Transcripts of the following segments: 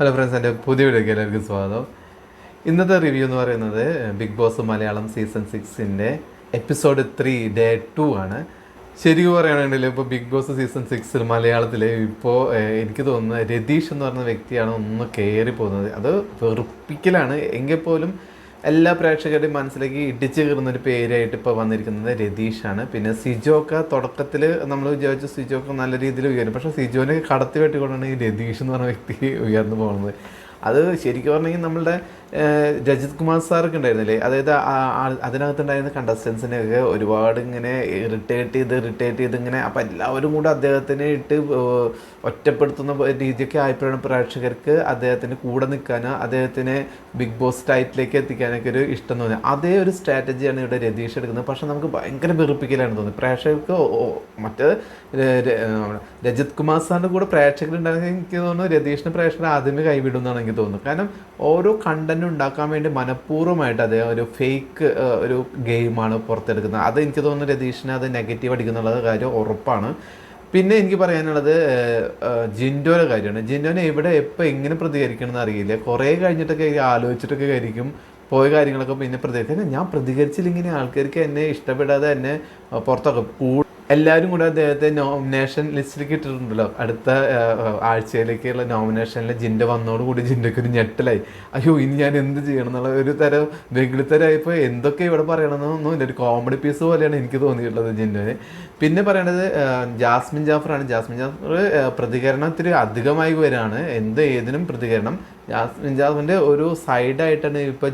Hello friends എന്റെ പുതിയ വീഡിയോക്ക് എല്ലാവർക്കും സ്വാഗതം. ഇന്നത്തെ റിവ്യൂ എന്ന് പറയുന്നത് ബിഗ് ബോസ് മലയാളം സീസൺ സിക്സിന്റെ എപ്പിസോഡ് ത്രീ ഡേ ടു ആണ്. ശരിക്കും പറയുകയാണെങ്കിൽ ഇപ്പോൾ ബിഗ് ബോസ് സീസൺ സിക്സിൽ മലയാളത്തിൽ ഇപ്പോൾ എനിക്ക് തോന്നുന്നത് രതീഷ് എന്ന് പറയുന്ന വ്യക്തിയാണ് ഒന്ന് കയറി പോകുന്നത് അത് വെറുപ്പിക്കലാണ്. എങ്കിൽ പോലും എല്ലാ പ്രേക്ഷകരുടെയും മനസ്സിലേക്ക് ഇടിച്ചു കയറുന്ന ഒരു പേരായിട്ട് ഇപ്പോൾ വന്നിരിക്കുന്നത് രതീഷാണ്. പിന്നെ സിജോക്ക തുടക്കത്തിൽ നമ്മൾ വിചാരിച്ചു സിജോക്ക നല്ല രീതിയിൽ ഉയരും. പക്ഷേ സിജോനെ കടത്തി വെട്ടിക്കൊണ്ടാണ് ഈ രതീഷ് എന്ന് പറഞ്ഞ വ്യക്തി ഉയർന്നു പോകുന്നത്. അത് ശരിക്കും പറഞ്ഞെങ്കിൽ നമ്മളുടെ രജിത് കുമാർ സാറൊക്കെ ഉണ്ടായിരുന്നില്ലേ? അതായത് അതിനകത്തുണ്ടായിരുന്ന കണ്ടസ്റ്റൻസിനെ കണ്ടസ്റ്റൻസിനെയൊക്കെ ഒരുപാട് ഇങ്ങനെ ഇറിറ്റേറ്റ് ചെയ്ത് ഇറിറ്റേറ്റ് ചെയ്ത് ഇങ്ങനെ അപ്പം എല്ലാവരും കൂടെ അദ്ദേഹത്തിനെ ഇട്ട് ഒറ്റപ്പെടുത്തുന്ന രീതിയൊക്കെ ആയപ്പോഴാണ് പ്രേക്ഷകർക്ക് അദ്ദേഹത്തിന് കൂടെ നിൽക്കാനോ അദ്ദേഹത്തിനെ ബിഗ് ബോസ് ടൈറ്റിലേക്ക് എത്തിക്കാനൊക്കെ ഒരു ഇഷ്ടം തോന്നി അതേ ഒരു സ്ട്രാറ്റജിയാണ് ഇവിടെ രതീഷ് എടുക്കുന്നത്. പക്ഷെ നമുക്ക് ഭയങ്കര വെറുപ്പിക്കലാണ് തോന്നുന്നത്. പ്രേക്ഷകർക്ക് മറ്റേ രജിത് കുമാർ സാറിന്റെ കൂടെ പ്രേക്ഷകരുണ്ടായിരുന്നെങ്കിൽ എനിക്ക് തോന്നുന്നു രതീഷിന് പ്രേക്ഷകർ ആദ്യമേ കൈവിടുമെന്നാണ്. എനിക്ക് കാരണം ഓരോ കണ്ടന്റ് ഉണ്ടാക്കാൻ വേണ്ടി മനഃപൂർവമായിട്ട് അദ്ദേഹം ഒരു ഫേക്ക് ഒരു ഗെയിമാണ് പുറത്തെടുക്കുന്നത്. അത് എനിക്ക് തോന്നുന്നു രതീഷിനെ അത് നെഗറ്റീവ് അടിക്കുന്നുള്ള കാര്യം ഉറപ്പാണ്. പിന്നെ എനിക്ക് പറയാനുള്ളത് ജിൻഡോയുടെ കാര്യമാണ്. ജിൻഡോനെ എവിടെ എപ്പോൾ എങ്ങനെ പ്രതികരിക്കണം എന്ന് അറിയില്ല. കുറേ കഴിഞ്ഞിട്ടൊക്കെ ആലോചിച്ചിട്ടൊക്കെ ആയിരിക്കും. പോയ കാര്യങ്ങളൊക്കെ പിന്നെ പ്രതികരിക്കും. ഞാൻ പ്രതികരിച്ചില്ലെങ്കിൽ ആൾക്കാർക്ക് എന്നെ ഇഷ്ടപ്പെടാതെ എന്നെ പുറത്തൊക്കെ എല്ലാവരും കൂടെ അദ്ദേഹത്തെ നോമിനേഷൻ ലിസ്റ്റിലേക്ക് ഇട്ടിട്ടുണ്ടല്ലോ അടുത്ത ആഴ്ചയിലേക്കുള്ള നോമിനേഷനിൽ ജിന്റെ വന്നോടുകൂടി ജിന്റെക്ക് ഒരു ഞെട്ടലായി. അയ്യോ ഇനി ഞാൻ എന്ത് ചെയ്യണം എന്നുള്ള ഒരു തരം വെകിളിത്തരായപ്പോൾ എന്തൊക്കെ ഇവിടെ പറയണമെന്നൊന്നും ഇല്ല. ഒരു കോമഡി പീസ് പോലെയാണ് എനിക്ക് തോന്നിയിട്ടുള്ളത് ജിൻഡോന്. പിന്നെ പറയണത് ജാസ്മിൻ ജാഫറാണ്. ജാസ്മിൻ ജാഫർ പ്രതികരണത്തിൽ അധികമായി വരികയാണ് എന്ത് ഏതിനും പ്രതികരണം. ജാസ്മിൻ ജാഫറിന്റെ ഒരു സൈഡായിട്ടാണ് ഇപ്പോൾ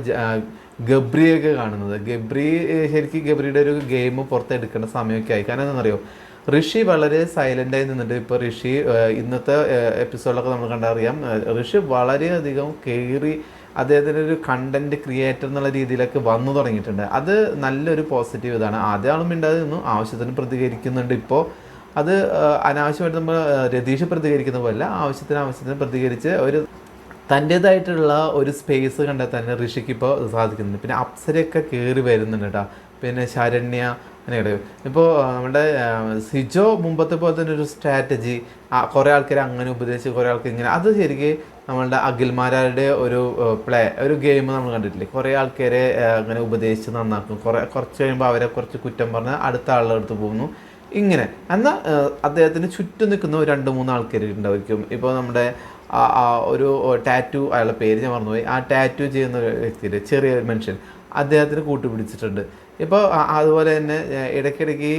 ഗബ്രിയൊക്കെ കാണുന്നത്. ഗബ്രി ശരിക്കും ഗബ്രിയുടെ ഒരു ഗെയിം പുറത്തെടുക്കേണ്ട സമയമൊക്കെ ആയി. കാരണം എന്താണെന്നറിയോ? ഋഷി വളരെ സൈലന്റായി നിന്നിട്ട് ഇപ്പോൾ ഋഷി ഇന്നത്തെ എപ്പിസോഡിലൊക്കെ നമ്മൾ കണ്ടറിയാം ഋഷി വളരെയധികം കയറി അദ്ദേഹത്തിന്റെ ഒരു കണ്ടന്റ് ക്രിയേറ്റർ എന്നുള്ള രീതിയിലൊക്കെ വന്നു തുടങ്ങിയിട്ടുണ്ട്. അത് നല്ലൊരു പോസിറ്റീവ് ഇതാണ്. ആദ്യ ആളും മിണ്ടാതെ നിന്നു ആവശ്യത്തിന് പ്രതികരിക്കുന്നുണ്ട് ഇപ്പോൾ അത് അനാവശ്യമായിട്ട് നമ്മൾ രതീഷ് പ്രതികരിക്കുന്ന പോലെ ആവശ്യത്തിന് ആവശ്യത്തിന് പ്രതികരിച്ച് ഒരു തന്റേതായിട്ടുള്ള ഒരു സ്പേസ് കണ്ടെത്താൻ ഋഷിക്ക് ഇപ്പോൾ സാധിക്കുന്നുണ്ട്. പിന്നെ അപ്സരയൊക്കെ കയറി വരുന്നുണ്ട് കേട്ടോ. പിന്നെ ശരണ്യ ഇപ്പോൾ നമ്മുടെ സിജോ മുമ്പത്തെ പോലെ തന്നെ ഒരു സ്ട്രാറ്റജി കുറേ ആൾക്കാർ അങ്ങനെ ഉപദേശിച്ച് കുറേ ആൾക്കാർ ഇങ്ങനെ അത് ശരിക്കും നമ്മളുടെ അഖിൽമാരുടെ ഒരു പ്ലേ ഒരു ഗെയിം നമ്മൾ കണ്ടിട്ടില്ലേ? കുറേ ആൾക്കാരെ അങ്ങനെ ഉപദേശിച്ച് നന്നാക്കും. കുറേ കുറച്ച് കഴിയുമ്പോൾ അവരെ കുറച്ച് കുറ്റം പറഞ്ഞ് അടുത്ത ആളുടെ അടുത്ത് പോകുന്നു. ഇങ്ങനെ. എന്നാൽ അദ്ദേഹത്തിന് ചുറ്റും നിൽക്കുന്ന രണ്ട് മൂന്ന് ആൾക്കാർ ഉണ്ടായിരിക്കും. ഇപ്പോൾ നമ്മുടെ ഒരു ടാറ്റു അയാളുടെ പേര് ഞാൻ മറന്നുപോയി. ആ ടാറ്റു ചെയ്യുന്ന വ്യക്തിയുടെ ചെറിയ ഒരു മനുഷ്യൻ. അദ്ദേഹത്തിന് കൂട്ടുപിടിച്ചിട്ടുണ്ട്. ഇപ്പോൾ അതുപോലെ തന്നെ ഇടയ്ക്കിടയ്ക്ക്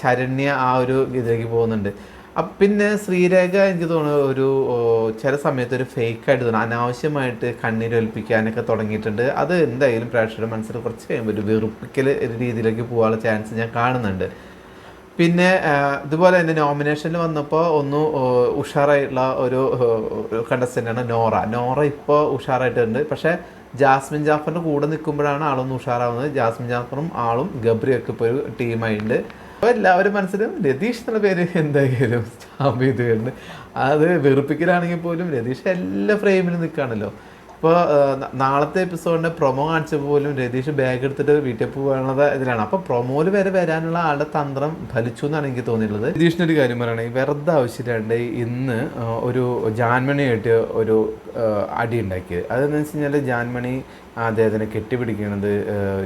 ശരണ്യ ആ ഒരു ഇതിലേക്ക് പോകുന്നുണ്ട്. അപ്പം പിന്നെ ശ്രീരേഖ എനിക്ക് തോന്നുന്നു ഒരു ചില സമയത്ത് ഒരു ഫേക്കായിട്ട് തോന്നുന്നു. അനാവശ്യമായിട്ട് കണ്ണീരൊലിപ്പിക്കാനൊക്കെ തുടങ്ങിയിട്ടുണ്ട്. അത് എന്തായാലും പ്രേക്ഷകരുടെ മനസ്സിൽ കുറച്ച് കഴിയുമ്പോൾ ഒരു വെറുപ്പിക്കൽ രീതിയിലേക്ക് പോകാനുള്ള ചാൻസ് ഞാൻ കാണുന്നുണ്ട്. പിന്നെ ഇതുപോലെ തന്നെ നോമിനേഷനിൽ വന്നപ്പോൾ ഒന്ന് ഉഷാറായിട്ടുള്ള ഒരു കണ്ടസ്റ്റന്റാണ് നോറ. നോറ ഇപ്പോൾ ഉഷാറായിട്ടുണ്ട്. പക്ഷേ ജാസ്മിൻ ജാഫറിന്റെ കൂടെ നിൽക്കുമ്പോഴാണ് ആളൊന്ന് ഉഷാറാവുന്നത്. ജാസ്മിൻ ജാഫറും ആളും ഗബ്രിയൊക്കെ ഇപ്പോൾ ഒരു ടീമായിട്ടുണ്ട് അപ്പോൾ എല്ലാവരും മനസ്സിലും രതീഷ് എന്നുള്ള പേര് എന്തായാലും സ്റ്റാമ്പ് ചെയ്ത് വരുന്നത്. അത് വെറുപ്പിക്കലാണെങ്കിൽ പോലും രതീഷ് എല്ലാ ഫ്രെയിമിലും നിൽക്കുകയാണല്ലോ ഇപ്പോൾ നാളത്തെ എപ്പിസോഡിന്റെ പ്രൊമോ കാണിച്ചപ്പോൾ പോലും രതീഷ് ബാഗ് എടുത്തിട്ട് വീട്ടിൽ പോകാനുള്ളത് ഇതിലാണ്. അപ്പോൾ പ്രൊമോയിൽ വരെ വരാനുള്ള ആളുടെ തന്ത്രം ഫലിച്ചു എന്നാണ് എനിക്ക് തോന്നിയിട്ടുള്ളത്. രതീഷിന്റെ ഒരു കാര്യം പറയുകയാണെങ്കിൽ വെറുതെ ആവശ്യമില്ലാണ്ട് ഇന്ന് ഒരു ജാൻമണിയായിട്ട് ഒരു അടി ഉണ്ടാക്കിയത്. അതെന്ന് വെച്ച് കഴിഞ്ഞാൽ ജാൻമണി അദ്ദേഹത്തിനെ കെട്ടിപ്പിടിക്കുന്നത്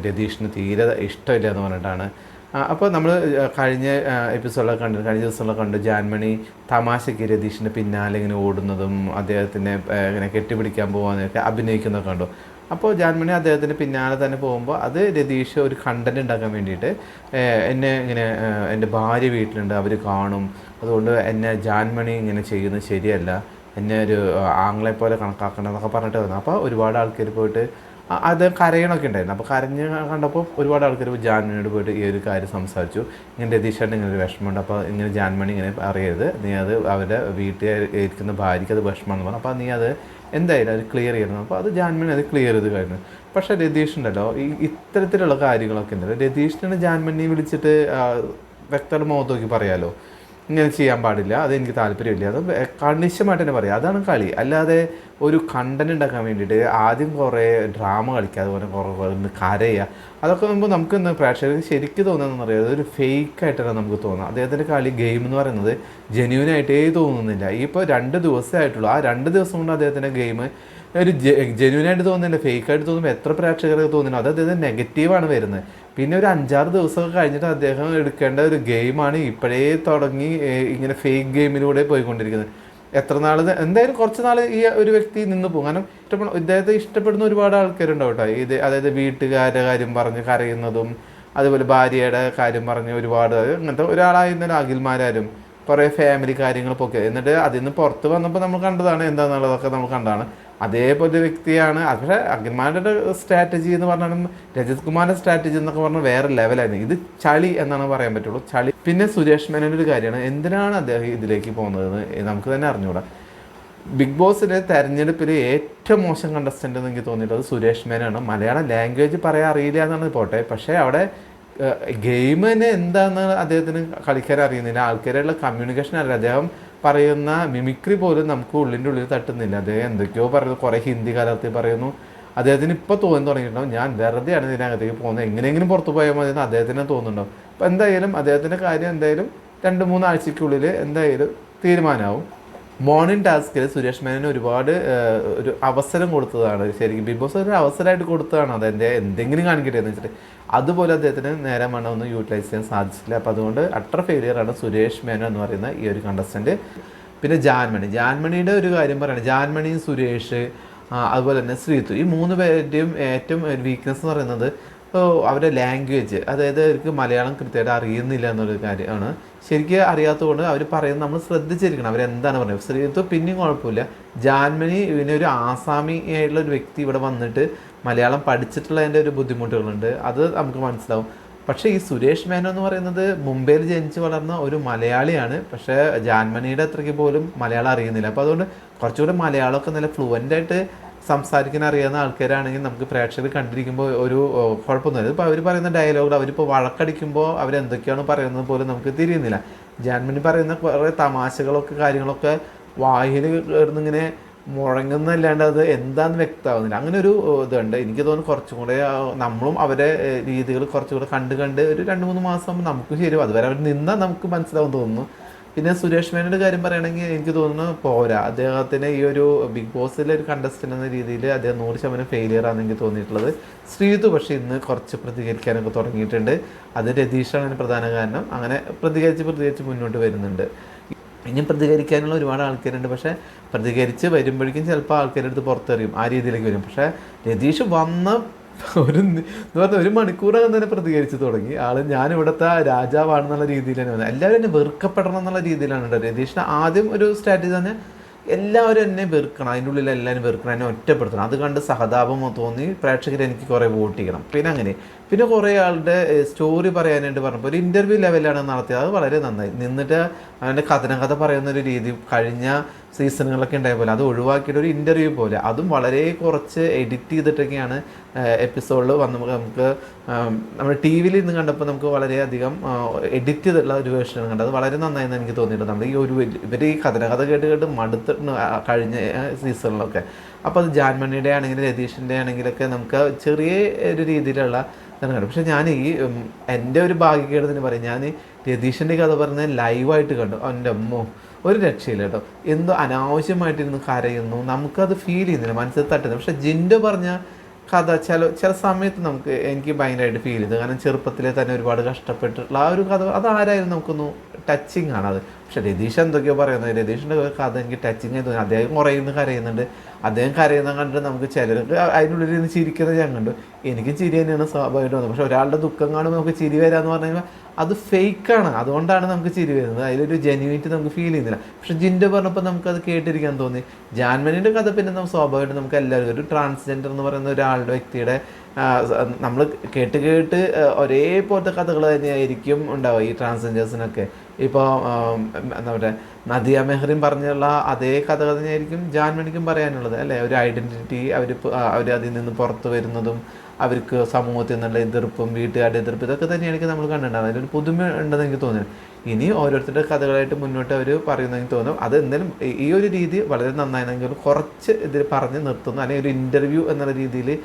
രതീഷിന് തീരെ ഇഷ്ടമില്ല എന്ന് പറഞ്ഞിട്ടാണ്. അപ്പോൾ നമ്മൾ കഴിഞ്ഞ എപ്പിസോഡിലൊക്കെ കണ്ടു കഴിഞ്ഞ ദിവസങ്ങളിൽ കണ്ടു. ജാൻമണി തമാശയ്ക്ക് രതീഷിന്റെ പിന്നാലെ ഇങ്ങനെ ഓടുന്നതും അദ്ദേഹത്തിനെ ഇങ്ങനെ കെട്ടിപ്പിടിക്കാൻ പോകാനൊക്കെ അഭിനയിക്കുന്നതൊക്കെ കണ്ടു. അപ്പോൾ ജാൻമണി അദ്ദേഹത്തിന്റെ പിന്നാലെ തന്നെ പോകുമ്പോൾ അത് രതീഷ് ഒരു കണ്ടന്റ് ഉണ്ടാക്കാൻ വേണ്ടിയിട്ട് എന്നെ ഇങ്ങനെ എന്റെ ഭാര്യ വീട്ടിലുണ്ട്. അവർ കാണും. അതുകൊണ്ട് എന്നെ ജാൻമണി ഇങ്ങനെ ചെയ്യുന്നത് ശരിയല്ല. എന്നെ ഒരു ആ, ആങ്ങളെ പോലെ കണക്കാക്കണം പറഞ്ഞിട്ട് വന്നു. അപ്പോൾ ഒരുപാട് ആൾക്കാർ പോയിട്ട് അത് കരയണമൊക്കെ ഉണ്ടായിരുന്നു. അപ്പോൾ കരഞ്ഞ് കണ്ടപ്പോൾ ഒരുപാട് ആൾക്കാർ ജാൻമണിയോട് പോയിട്ട് ഈ ഒരു കാര്യം സംസാരിച്ചു. ഇങ്ങനെ രതീഷേട്ടൻ ഇങ്ങനെ ഒരു വിഷമമുണ്ട്. അപ്പോൾ ഇങ്ങനെ ജാൻമണി ഇങ്ങനെ അറിയരുത്. നീ അത് അവരുടെ വീട്ടിൽ ഇരിക്കുന്ന ഭാര്യയ്ക്ക് അത് വിഷമമെന്ന് പറഞ്ഞു. അപ്പോൾ നീ അത് എന്തായാലും അത് ക്ലിയർ ചെയ്യണം. അപ്പോൾ അത് ജാൻമണി അത് ക്ലിയർ ചെയ്ത് കഴിഞ്ഞു. പക്ഷേ രതീഷ് ഉണ്ടല്ലോ ഈ ഇത്തരത്തിലുള്ള കാര്യങ്ങളൊക്കെ ഉണ്ടല്ലോ. രതീഷിനാണ് ജാൻമണിയെ വിളിച്ചിട്ട് വ്യക്തമായിട്ട് മുഖത്ത് നോക്കി പറയാലോ? ഇങ്ങനെ ചെയ്യാൻ പാടില്ല അത് എനിക്ക് താല്പര്യമില്ല. അത് കണിശമായിട്ട് തന്നെ പറയാം. അതാണ് കളി. അല്ലാതെ ഒരു കണ്ടന്റ് ഉണ്ടാക്കാൻ വേണ്ടിയിട്ട് ആദ്യം കുറേ ഡ്രാമ കളിക്കുക അതുപോലെ കുറേ കുറേ കരയുക അതൊക്കെ നമുക്ക് നമുക്ക് എന്താ പ്രേക്ഷകർക്ക് ശരിക്കും തോന്നുന്നതെന്ന് പറയുന്നത് അതൊരു ഫേക്ക് ആയിട്ടാണ് നമുക്ക് തോന്നുന്നത്. അദ്ദേഹത്തിന്റെ കളി ഗെയിം എന്ന് പറയുന്നത് ജെന്യൂൻ ആയിട്ടേ തോന്നുന്നില്ല. ഇപ്പോൾ രണ്ട് ദിവസമേ ആയിട്ടുള്ളൂ. ആ രണ്ട് ദിവസം കൊണ്ട് അദ്ദേഹത്തിന്റെ ഗെയിം ഒരു ജെ ആയിട്ട് തോന്നുന്നില്ല ഫേക്കായിട്ട് തോന്നുമ്പോൾ എത്ര പ്രേക്ഷകർക്ക് തോന്നുന്നു? അത് അദ്ദേഹത്തിന് നെഗറ്റീവാണ് വരുന്നത്. പിന്നെ ഒരു അഞ്ചാറ് ദിവസമൊക്കെ കഴിഞ്ഞിട്ട് അദ്ദേഹം എടുക്കേണ്ട ഒരു ഗെയിമാണ് ഇപ്പോഴേ തുടങ്ങി ഇങ്ങനെ ഫേക്ക് ഗെയിമിലൂടെ പോയിക്കൊണ്ടിരിക്കുന്നത്. എത്ര നാൾ എന്തായാലും കുറച്ച് നാൾ ഈ ഒരു വ്യക്തി നിന്ന് പോകും. കാരണം ഇഷ്ടപ്പെടുന്ന ഇദ്ദേഹത്തെ ഇഷ്ടപ്പെടുന്ന ഒരുപാട് ആൾക്കാരുണ്ടാവും കേട്ടോ. ഇത് അതായത് വീട്ടുകാരുടെ കാര്യം പറഞ്ഞ് കരയുന്നതും അതുപോലെ ഭാര്യയുടെ കാര്യം പറഞ്ഞ് ഒരുപാട് അങ്ങനത്തെ ഒരാളായിരുന്നാലും അഖിൽമാരാരും കുറേ ഫാമിലി കാര്യങ്ങൾ പൊക്കിയത് എന്നിട്ട് അതിൽ നിന്ന് പുറത്ത് വന്നപ്പോൾ നമ്മൾ കണ്ടതാണ് എന്താണെന്നുള്ളതൊക്കെ നമ്മൾ കണ്ടതാണ്. അതേപോലെ വ്യക്തിയാണ്. പക്ഷേ അഖിൽമാരുടെ സ്ട്രാറ്റജി എന്ന് പറഞ്ഞാലും രജത് കുമാറിന്റെ സ്ട്രാറ്റജി എന്നൊക്കെ പറഞ്ഞാൽ വേറെ ലെവലായിരുന്നു ഇത് ചളി എന്നാണ് പറയാൻ പറ്റുള്ളൂ. ചളി. പിന്നെ സുരേഷ് മേനോന്റെ ഒരു കാര്യമാണ്. എന്തിനാണ് അദ്ദേഹം ഇതിലേക്ക് പോകുന്നത് നമുക്ക് തന്നെ അറിഞ്ഞുകൂടാ. ബിഗ് ബോസിലെ തെരഞ്ഞെടുപ്പിൽ ഏറ്റവും മോശം കണ്ടസ്റ്റന്റ് എന്ന് എനിക്ക് തോന്നിയിട്ടുള്ളത് സുരേഷ് മേനാണ് മലയാളം ലാംഗ്വേജ് പറയാൻ അറിയില്ല എന്നാണ് പോട്ടെ. പക്ഷേ അവിടെ ഗെയിം തന്നെ എന്താണെന്ന് അദ്ദേഹത്തിന് കളിക്കാൻ അറിയുന്നില്ല. ആൾക്കാരുള്ള കമ്മ്യൂണിക്കേഷൻ അറിയില്ല. അദ്ദേഹം പറയുന്ന മിമിക്രി പോലും നമുക്ക് ഉള്ളിന്റെ ഉള്ളിൽ തട്ടുന്നില്ല. അദ്ദേഹം എന്തൊക്കെയോ പറയുന്നു. കുറേ ഹിന്ദി കലർത്തി പറയുന്നു. അദ്ദേഹത്തിന് ഇപ്പോൾ തോന്നി തുടങ്ങിയിട്ടുണ്ടാവും. ഞാൻ വെറുതെയാണ് ഇതിനകത്തേക്ക് പോകുന്നത്. എങ്ങനെയെങ്കിലും പുറത്തു പോയാൽ മതി എന്ന് അദ്ദേഹത്തിന് തോന്നുന്നുണ്ടാവും. അപ്പോൾ എന്തായാലും അദ്ദേഹത്തിന്റെ കാര്യം എന്തായാലും രണ്ട് മൂന്ന് ആഴ്ചയ്ക്കുള്ളിൽ എന്തായാലും തീരുമാനമാവും. മോർണിംഗ് ടാസ്കിൽ സുരേഷ് മേനന് ഒരുപാട് ഒരു അവസരം കൊടുത്തതാണ്. ശരിക്കും ബിഗ് ബോസ് ഒരു അവസരമായിട്ട് കൊടുത്തതാണ്. അത് എന്റെ എന്തെങ്കിലും കാണിക്കട്ടെ എന്ന് വെച്ചിട്ട്. അതുപോലെ അദ്ദേഹത്തിന് നേരെ വേണം ഒന്നും യൂട്ടിലൈസ് ചെയ്യാൻ സാധിച്ചില്ല. അപ്പോൾ അതുകൊണ്ട് അട്ടർ ഫെയിലിയറാണ് സുരേഷ് മേനോ എന്ന് പറയുന്ന ഈ ഒരു കണ്ടസ്റ്റന്റ് പിന്നെ ജാൻമണി. ജാൻമണിയുടെ ഒരു കാര്യം പറയുകയാണ് ജാൻമണിയും സുരേഷ് അതുപോലെ തന്നെ ശ്രീതു. ഈ മൂന്ന് പേരുടെയും ഏറ്റവും വീക്ക്നെസ് എന്ന് പറയുന്നത് അവരുടെ ലാംഗ്വേജ് അതായത് അവർക്ക് മലയാളം കൃത്യമായിട്ട് അറിയുന്നില്ല എന്നൊരു കാര്യമാണ് ശരിക്കും അറിയാത്തതുകൊണ്ട് അവർ പറയുന്നത് നമ്മൾ ശ്രദ്ധിച്ചിരിക്കണം. അവരെന്താണ് പറയുന്നത് ശ്രീത്വം പിന്നെയും കുഴപ്പമില്ല. ജാൻമനി ഇവനെ ഒരു ആസാമി ആയിട്ടുള്ള ഒരു വ്യക്തി ഇവിടെ വന്നിട്ട് മലയാളം പഠിച്ചിട്ടുള്ളതിന്റെ ഒരു ബുദ്ധിമുട്ടുകളുണ്ട്. അത് നമുക്ക് മനസ്സിലാവും. പക്ഷേ ഈ സുരേഷ് മേനോ എന്ന് പറയുന്നത് മുംബൈയിൽ ജനിച്ച് വളർന്ന ഒരു മലയാളിയാണ്. പക്ഷേ ജാൻമനിയുടെ അത്രയ്ക്ക് പോലും മലയാളം അറിയുന്നില്ല. അപ്പോൾ അതുകൊണ്ട് കുറച്ചുകൂടെ മലയാളമൊക്കെ നല്ല ഫ്ലുവന്റ് ആയിട്ട് സംസാരിക്കാൻ അറിയാവുന്ന ആൾക്കാരാണെങ്കിൽ നമുക്ക് പ്രേക്ഷകർ കണ്ടിരിക്കുമ്പോൾ ഒരു കുഴപ്പമൊന്നും കുഴപ്പമൊന്നുമില്ല. ഇപ്പോൾ അവർ പറയുന്ന ഡയലോഗ് അവരിപ്പോൾ വഴക്കടിക്കുമ്പോൾ അവരെന്തൊക്കെയാണ് പറയുന്നത് പോലും നമുക്ക് തിരിയുന്നില്ല. ജാൻമണി പറയുന്ന കുറേ തമാശകളൊക്കെ കാര്യങ്ങളൊക്കെ വായിൽ ഇങ്ങനെ മുഴങ്ങുന്നല്ലാണ്ട് അത് എന്താന്ന് വ്യക്തമാവുന്നില്ല. അങ്ങനെ ഒരു ഇതുണ്ട്. എനിക്ക് തോന്നുന്നു കുറച്ചും കൂടെ നമ്മളും അവരെ രീതികൾ കുറച്ചും കൂടെ കണ്ട് കണ്ട് ഒരു രണ്ട് മൂന്ന് മാസം നമുക്ക് ശരിയാവും. അതുവരെ അവർ നിന്നാൽ നമുക്ക് മനസ്സിലാവും തോന്നുന്നു. പിന്നെ സുരേഷ് മേനയുടെ കാര്യം പറയുകയാണെങ്കിൽ എനിക്ക് തോന്നുന്നു പോരാ. അദ്ദേഹത്തിന് ഈ ഒരു ബിഗ് ബോസിലെ ഒരു കണ്ടസ്റ്റന്റ് എന്ന രീതിയിൽ അദ്ദേഹം നൂറ് ശതമാനം ഫെയിലിയർ ആണെന്ന് എനിക്ക് തോന്നിയിട്ടുള്ളത്. ശ്രീതു പക്ഷേ ഇന്ന് കുറച്ച് പ്രതികരിക്കാനൊക്കെ തുടങ്ങിയിട്ടുണ്ട്. അത് രതീഷാണ് അതിന് പ്രധാന കാരണം. അങ്ങനെ പ്രതികരിച്ച് പ്രതികരിച്ച് മുന്നോട്ട് വരുന്നുണ്ട്. ഇനി പ്രതികരിക്കാനുള്ള ഒരുപാട് ആൾക്കാരുണ്ട്. പക്ഷേ പ്രതികരിച്ച് വരുമ്പോഴേക്കും ചിലപ്പോൾ ആൾക്കാരുടെ അടുത്ത് പുറത്തെറിയും. ആ രീതിയിലേക്ക് വരും. പക്ഷേ രതീഷ് വന്ന ഒരു എന്ന് പറഞ്ഞാൽ ഒരു മണിക്കൂറകം തന്നെ പ്രതികരിച്ചു തുടങ്ങി. ആൾ ഞാൻ ഇവിടുത്തെ രാജാവാണെന്നുള്ള തന്നെ വന്നത് എല്ലാവരും എന്നെ വെറുക്കപ്പെടണം എന്നുള്ള രീതിയിലാണ് കേട്ടോ. രതീഷിന് ആദ്യം ഒരു സ്ട്രാറ്റജി തന്നെ എല്ലാവരും എന്നെ വെറുക്കണം. അതിന്റെ ഉള്ളിൽ എല്ലാവരും വെറുക്കണം. എന്നെ ഒറ്റപ്പെടുത്തണം. അത് കണ്ട് സഹതാപം തോന്നി. പ്രേക്ഷകർ എനിക്ക് കുറേ വോട്ട് ചെയ്യണം. പിന്നെ അങ്ങനെ പിന്നെ കുറേ ആളുടെ സ്റ്റോറി പറയാനായിട്ട് പറഞ്ഞപ്പോൾ ഒരു ഇന്റർവ്യൂ ലെവലാണ് നടത്തിയത്. അത് വളരെ നന്നായി. നിന്നിട്ട് അവന്റെ കഥന കഥ പറയുന്ന ഒരു രീതി കഴിഞ്ഞ സീസണുകളൊക്കെ ഉണ്ടായ പോലെ അത് ഒഴിവാക്കിയിട്ട് ഒരു ഇന്റർവ്യൂ പോലെ. അതും വളരെ കുറച്ച് എഡിറ്റ് ചെയ്തിട്ടൊക്കെയാണ് എപ്പിസോഡിൽ വന്ന് നമുക്ക് നമുക്ക് നമ്മൾ ടി വിയിൽ ഇന്ന് കണ്ടപ്പോൾ നമുക്ക് വളരെയധികം എഡിറ്റ് ചെയ്തിട്ടുള്ള ഒരു വേർഷനാണ് കണ്ടത്. അത് വളരെ നന്നായെന്ന് എനിക്ക് തോന്നിയിട്ടുണ്ട്. നമ്മൾ ഈ ഒരു ഇവർ ഈ കഥന കഥ കേട്ട് കേട്ട് മടുത്തിട്ടുണ്ട് കഴിഞ്ഞ സീസണിലൊക്കെ അപ്പോൾ അത് ജാൻമണിയുടെ ആണെങ്കിലും രതീഷിന്റെ ആണെങ്കിലൊക്കെ നമുക്ക് ചെറിയ ഒരു രീതിയിലുള്ള ഇതാണ്. പക്ഷേ ഞാൻ ഈ എന്റെ ഒരു ഭാഗ്യക്കേട് തന്നെ പറയും. ഞാൻ രതീഷിന്റെ കഥ പറഞ്ഞ ലൈവായിട്ട് കണ്ടു. എന്റെ അമ്മോ ഒരു രക്ഷയില്ല കേട്ടോ. എന്തോ അനാവശ്യമായിട്ടിരുന്ന് കരയുന്നു. നമുക്കത് ഫീൽ ചെയ്യുന്നില്ല. മനസ്സിൽ തട്ടുന്നു പക്ഷേ ജിൻഡോ പറഞ്ഞ കഥ ചില ചില സമയത്ത് നമുക്ക് എനിക്ക് ഭയങ്കരമായിട്ട് ഫീൽ ചെയ്തു. കാരണം ചെറുപ്പത്തിലെ തന്നെ ഒരുപാട് കഷ്ടപ്പെട്ടിട്ടുള്ള ആ ഒരു കഥ അതാരായാലും നമുക്കൊന്ന് ടച്ചിങ് ആണ് അത്. പക്ഷെ രതീഷ് എന്തൊക്കെയോ പറയുന്നത്. രതീഷിന്റെ കഥ എനിക്ക് ടച്ചിങ് ആയി തോന്നി. അദ്ദേഹം കുറേ ഇന്ന് കരയുന്നുണ്ട്. അദ്ദേഹം കരയുന്ന കണ്ടിട്ട് നമുക്ക് ചിലർക്ക് അതിനുള്ളിൽ നിന്ന് ചിരിക്കുന്നത് ഞാൻ കണ്ടു. എനിക്ക് ചിരി തന്നെയാണ് സ്വാഭാവികമായിട്ട് വന്നത്. പക്ഷെ ഒരാളുടെ ദുഃഖം കാണുമ്പോൾ നമുക്ക് ചിരി വരാമെന്ന് പറഞ്ഞു കഴിഞ്ഞാൽ അത് ഫേക്കാണ് അതുകൊണ്ടാണ് നമുക്ക് ചിരി വരുന്നത്. അതിലൊരു ജെന്യൂനിറ്റി നമുക്ക് ഫീൽ ചെയ്യുന്നില്ല. പക്ഷെ ജിന്റെ പറഞ്ഞപ്പോൾ നമുക്കത് കേട്ടിരിക്കാൻ തോന്നി. ജാൻമനിയുടെ കഥ പിന്നെ നമുക്ക് സ്വാഭാവികമായിട്ട് നമുക്ക് എല്ലാവർക്കും ഒരു ട്രാൻസ്ജെൻഡർ എന്ന് പറയുന്ന ഒരാളുടെ വ്യക്തിയുടെ നമ്മൾ കേട്ട് കേട്ട് ഒരേപോലത്തെ കഥകൾ തന്നെയായിരിക്കും ഉണ്ടാവുക ഈ ട്രാൻസ്ജെൻഡേഴ്സിനൊക്കെ. ഇപ്പോൾ എന്താ പറയുക നദിയ മെഹ്റിൻ പറഞ്ഞുള്ള അതേ കഥ തന്നെയായിരിക്കും ജാൻമണിക്കും പറയാനുള്ളത് അല്ലേ? ഒരു ഐഡന്റിറ്റി അവർ അവർ അതിൽ നിന്ന് പുറത്ത് വരുന്നതും അവർക്ക് സമൂഹത്തിൽ നിന്നുള്ള എതിർപ്പും വീട്ടുകാരുടെ എതിർപ്പ് ഇതൊക്കെ തന്നെയായിരിക്കും നമ്മൾ കണ്ടിട്ടുണ്ടാവുക. അതിലൊരു പുതുമ ഉണ്ടെന്ന് എനിക്ക് തോന്നുന്നു. ഇനി ഓരോരുത്തരുടെ കഥകളായിട്ട് മുന്നോട്ട് അവർ പറയുന്നതെങ്കിൽ തോന്നും. അത് എന്തായാലും ഈ- ഒരു രീതി വളരെ നന്നായിരുന്നെങ്കിലും കുറച്ച് ഇതിൽ പറഞ്ഞ് നിർത്തുന്നു. അല്ലെങ്കിൽ ഒരു ഇന്റർവ്യൂ എന്നുള്ള രീതിയിൽ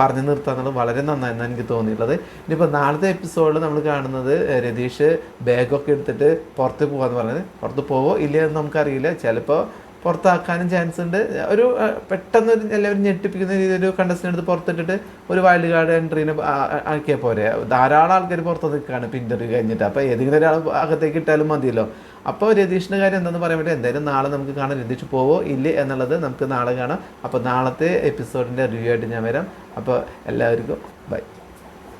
പറഞ്ഞു നിർത്തുക വളരെ നന്നായിരുന്നു എനിക്ക് തോന്നിയിട്ടുള്ളത്. ഇനിയിപ്പോൾ നാളത്തെ എപ്പിസോഡിൽ നമ്മൾ കാണുന്നത് രതീഷ് ബാഗൊക്കെ എടുത്തിട്ട് പുറത്ത് പോകാമെന്ന് പറഞ്ഞത്. പുറത്ത് പോവോ ഇല്ലയോ എന്ന് നമുക്കറിയില്ല. ചിലപ്പോൾ പുറത്താക്കാനും ചാൻസ് ഉണ്ട്. ഒരു പെട്ടെന്ന് ഒരു എല്ലാവരും ഞെട്ടിപ്പിക്കുന്ന രീതിയിൽ ഒരു കണ്ടസ്റ്റന്റ് പുറത്തിട്ടിട്ട് ഒരു വൈൽഡ് കാർഡ് എൻട്രീനെ ആക്കിയാൽ പോരെ. ധാരാളം ആൾക്കാർ പുറത്ത് നിൽക്കുകയാണ് ഇപ്പം ഇന്റർവ്യൂ കഴിഞ്ഞിട്ട്. അപ്പോൾ ഏതെങ്കിലും ഒരാൾ അകത്തേക്ക് ഇട്ടാലും മതിയല്ലോ. അപ്പോൾ രതീഷിന്റെ കാര്യം എന്താണെന്ന് പറയാൻ പറ്റും എന്തായാലും നാളെ നമുക്ക് കാണാൻ രതീഷ് പോവോ? ഇല്ല എന്നുള്ളത് നമുക്ക് നാളെ കാണാം. അപ്പോൾ നാളത്തെ എപ്പിസോഡിന്റെ റിവ്യൂ ആയിട്ട് ഞാൻ വരാം. അപ്പോൾ എല്ലാവർക്കും